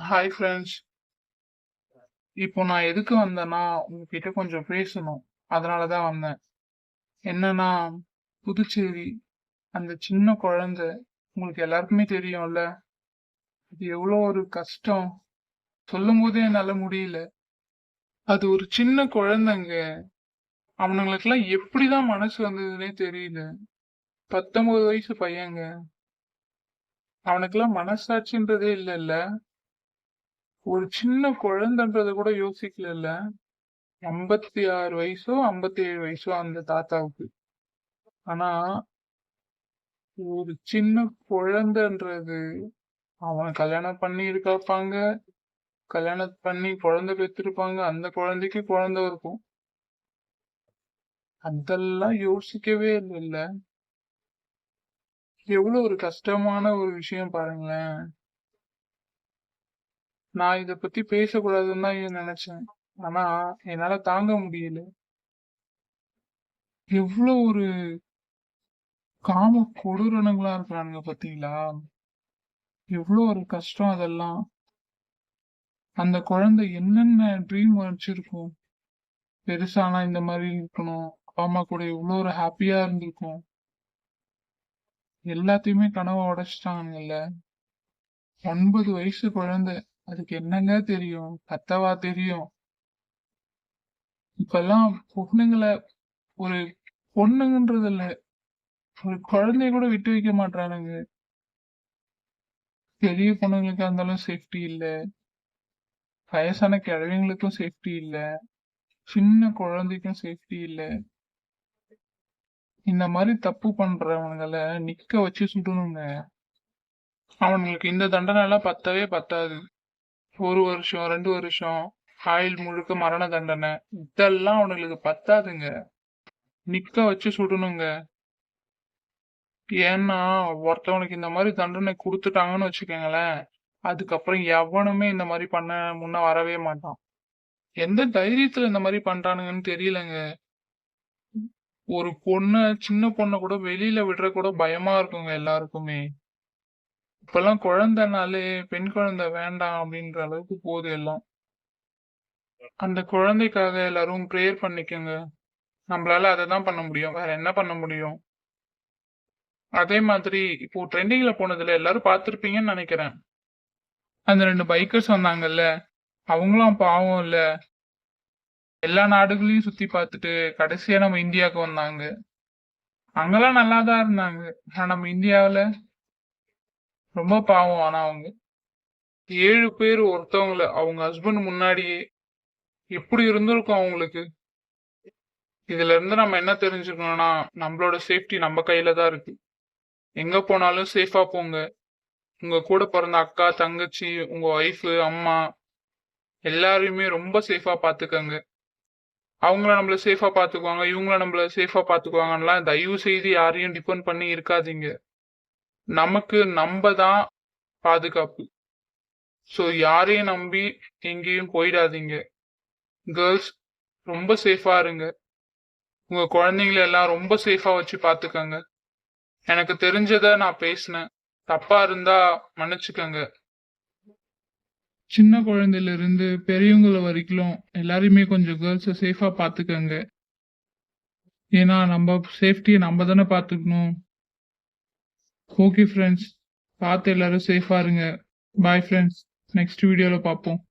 Hi friends இப்போ நான் எதுக்கு வந்தேன்னா உங்ககிட்ட கொஞ்சம் பேசணும். அதனால தான் வந்தேன். என்னன்னா புதுச்சேரி அந்த சின்ன குழந்தை உங்களுக்கு எல்லாருக்குமே தெரியும்ல? அது எவ்வளோ ஒரு கஷ்டம். சொல்லும் போதே என்னால் முடியல. அது ஒரு சின்ன குழந்தைங்க. அவனுங்களுக்கெல்லாம் எப்படிதான் மனசு வந்ததுன்னே தெரியல. பத்தொன்பது வயசு பையங்க. அவனுக்கெல்லாம் மனசாட்சின்றதே இல்லைல்ல. ஒரு சின்ன குழந்தைன்றத கூட யோசிக்கல இல்ல ஐம்பத்தி ஆறு வயசோ ஐம்பத்தி ஏழு வயசோ அந்த தாத்தாவுக்கு. ஆனா ஒரு சின்ன குழந்தைன்றது அவன் கல்யாணம் பண்ணி இருக்காப்பாங்க கல்யாணம் பண்ணி குழந்தை பெற்றிருப்பாங்க. அந்த குழந்தைக்கு குழந்தை இருக்கும். அதெல்லாம் யோசிக்கவே இல்லை எவ்வளவு ஒரு கஷ்டமான ஒரு விஷயம் பாருங்களேன். நான் இத பத்தி பேசக்கூடாதுன்னு தான் நினைச்சேன். ஆனா என்னால தாங்க முடியல. எவ்வளவு ஒரு காம கொடூரனுங்களா இருக்கிறானுங்க பாத்தீங்களா? எவ்வளவு ஒரு கஷ்டம் அதெல்லாம். அந்த குழந்தை என்னென்ன ட்ரீம் வச்சிருக்கும்? பெருசானா இந்த மாதிரி இருக்கணும். அப்பா அம்மா கூட இவ்வளவு ஒரு ஹாப்பியா இருந்திருக்கும். எல்லாத்தையுமே கனவை உடைச்சிட்டாங்கல்ல ஒன்பது வயசு குழந்தை. அதுக்கு என்னங்க தெரியும்? கத்தவா தெரியும்? இப்பெல்லாம் பொண்ணுங்களை ஒரு பொண்ணுங்கன்றது இல்ல ஒரு குழந்தைய கூட விட்டு வைக்க மாட்டானுங்க பெரிய பொண்ணுங்களுக்கு இருந்தாலும் சேஃப்டி இல்ல. வயசான கிழவிங்களுக்கும் சேஃப்டி இல்ல. சின்ன குழந்தைக்கும் சேஃப்டி இல்ல. இந்த மாதிரி தப்பு பண்றவங்களை நிக்க வச்சு சுடணுங்க. அவனுங்களுக்கு இந்த தண்டனை எல்லாம் பத்தவே பத்தாது. ஒரு வருஷம் ரெண்டு வருஷம் ஆயில் முழுக்க மரண தண்டனை. இதெல்லாம் அவனுங்களுக்கு பத்தாதுங்க. நிக்க வச்சு சுடணுங்க. ஏன்னா ஒருத்தவனுக்கு இந்த மாதிரி தண்டனை கொடுத்துட்டாங்கன்னு வச்சுக்கோங்களேன் அதுக்கப்புறம் எவனுமே இந்த மாதிரி பண்ண முன்ன வரவே மாட்டான். எந்த தைரியத்துல இந்த மாதிரி பண்றானுங்கன்னு தெரியலங்க. ஒரு பொண்ண சின்ன பொண்ணை கூட வெளியில விடுற கூட பயமா இருக்குங்க எல்லாருக்குமே. இப்பெல்லாம் குழந்தைனாலே பெண் குழந்தை வேண்டாம் அப்படின்ற அளவுக்கு போகுது எல்லாம். அந்த குழந்தைக்காக எல்லாரும் ப்ரேயர் பண்ணிக்கோங்க. நம்மளால அதை தான் பண்ண முடியும். வேற என்ன பண்ண முடியும்? அதே மாதிரி இப்போ ட்ரெண்டிங்ல போனதுல எல்லாரும் பார்த்துருப்பீங்கன்னு நினைக்கிறேன். அந்த ரெண்டு பைக்கர்ஸ் வந்தாங்கல்ல அவங்களும் பாவம் இல்ல. எல்லா நாடுகளையும் சுத்தி பார்த்துட்டு கடைசியா நம்ம இந்தியாவுக்கு வந்தாங்க. அங்கெல்லாம் நல்லா தான் இருந்தாங்க. ஆனா நம்ம இந்தியாவில் ரொம்ப பாவம். ஆனா அவங்க ஏழு பேர் ஒருத்தவங்கள அவங்க ஹஸ்பண்ட் முன்னாடியே எப்படி இருந்திருக்கும் அவங்களுக்கு? இதுல இருந்து நம்ம என்ன தெரிஞ்சுக்கணும்னா நம்மளோட சேஃப்டி நம்ம கையில தான் இருக்கு. எங்க போனாலும் சேஃபா போங்க. உங்க கூட பிறந்த அக்கா தங்கச்சி உங்க ஒய்ஃபு அம்மா எல்லாரையுமே ரொம்ப சேஃபா பாத்துக்கங்க. அவங்கள நம்மள சேஃபா பாத்துக்குவாங்க இவங்கள நம்மள சேஃபா பாத்துக்குவாங்கன்னா தயவு செய்து யாரையும் டிபெண்ட் பண்ணி இருக்காதீங்க. நமக்கு நம்ம தான் பாதுகாப்பு. ஸோ யாரையும் நம்பி எங்கேயும் போயிடாதீங்க. கேர்ள்ஸ் ரொம்ப சேஃபாக இருங்க. உங்கள் குழந்தைங்கள எல்லாம் ரொம்ப சேஃபாக வச்சு பார்த்துக்கோங்க எனக்கு தெரிஞ்சதை நான் பேசினேன். தப்பாக இருந்தால் மன்னிச்சுக்கோங்க. சின்ன குழந்தையிலிருந்து பெரியவங்கள வரைக்கும் எல்லாரையுமே கொஞ்சம் கேர்ள்ஸை சேஃபாக பார்த்துக்கோங்க ஏன்னா நம்ம சேஃப்டியை நம்ம தானே பார்த்துக்கணும் ஓகே ஃப்ரெண்ட்ஸ் பார்த்து எல்லாரும் சேஃபாக இருங்க. பாய் ஃப்ரெண்ட்ஸ் நெக்ஸ்ட் வீடியோல பார்ப்போம்.